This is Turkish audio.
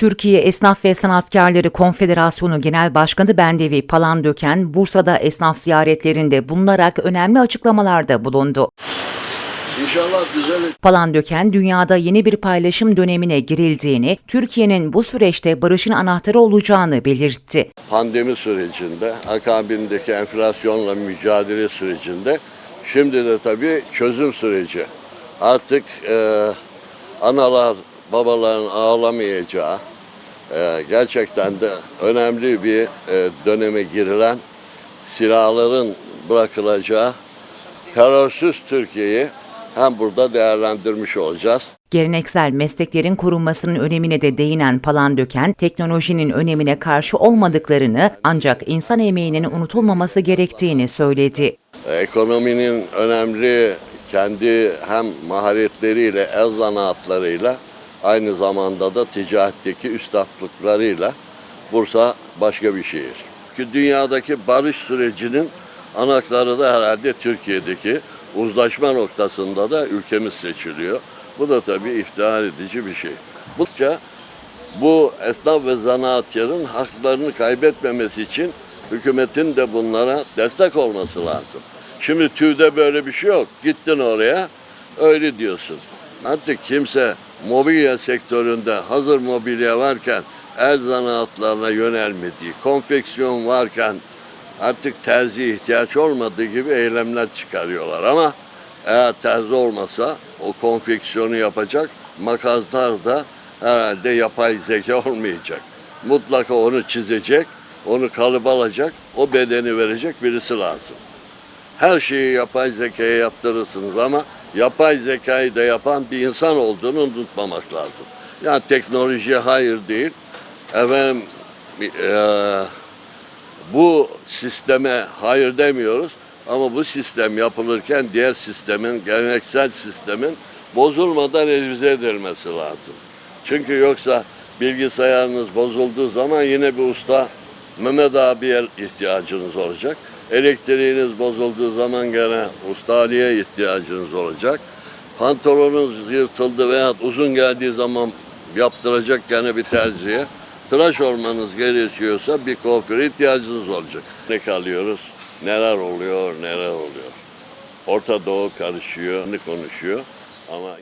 Türkiye Esnaf ve Sanatkarları Konfederasyonu Genel Başkanı Bendevi Palandöken, Bursa'da esnaf ziyaretlerinde bulunarak önemli açıklamalarda bulundu. İnşallah düzelir. Palandöken, dünyada yeni bir paylaşım dönemine girildiğini, Türkiye'nin bu süreçte barışın anahtarı olacağını belirtti. Pandemi sürecinde, akabindeki enflasyonla mücadele sürecinde, şimdi de tabii çözüm süreci. Artık e, analar, babaların ağlamayacağı, e, gerçekten de önemli bir e, döneme girilen silahların bırakılacağı terörsüz Türkiye'yi hem burada değerlendirmiş olacağız. Geleneksel mesleklerin korunmasının önemine de değinen Palandöken, teknolojinin önemine karşı olmadıklarını ancak insan emeğinin unutulmaması gerektiğini söyledi. Ekonominin önemli kendi hem maharetleriyle, el zanaatlarıyla aynı zamanda da ticaretteki üstadlıklarıyla Bursa başka bir şehir. Çünkü dünyadaki barış sürecinin anahtarı da herhalde Türkiye'deki uzlaşma noktasında da ülkemiz seçiliyor. Bu da tabii iftihar edici bir şey. Bunca bu esnaf ve zanaatçıların haklarını kaybetmemesi için hükümetin de bunlara destek olması lazım. Şimdi TÜV'de böyle bir şey yok. Gittin oraya öyle diyorsun. Artık kimse mobilya sektöründe hazır mobilya varken el zanaatlarına yönelmediği, konfeksiyon varken artık terzi ihtiyaç olmadığı gibi eylemler çıkarıyorlar ama eğer terzi olmasa o konfeksiyonu yapacak makaslar da herhalde yapay zeka olmayacak. Mutlaka onu çizecek, onu kalıp alacak, o bedeni verecek birisi lazım. Her şeyi yapay zekaya yaptırırsınız ama yapay zekayı da yapan bir insan olduğunu unutmamak lazım. Yani teknolojiye hayır değil. Efendim eee bu sisteme hayır demiyoruz ama bu sistem yapılırken diğer sistemin, geleneksel sistemin bozulmadan revize edilmesi lazım. Çünkü yoksa bilgisayarınız bozulduğu zaman yine bir usta Mehmet abiye ihtiyacınız olacak. Elektriğiniz bozulduğu zaman gene usta Ali'ye ihtiyacınız olacak. Pantolonunuz yırtıldı veya uzun geldiği zaman yaptıracak gene bir terziye. Tıraş olmanız gerekiyorsa bir kuaföre ihtiyacınız olacak. Ne kalıyoruz? Neler oluyor, neler oluyor. Orta Doğu karışıyor, ne konuşuyor ama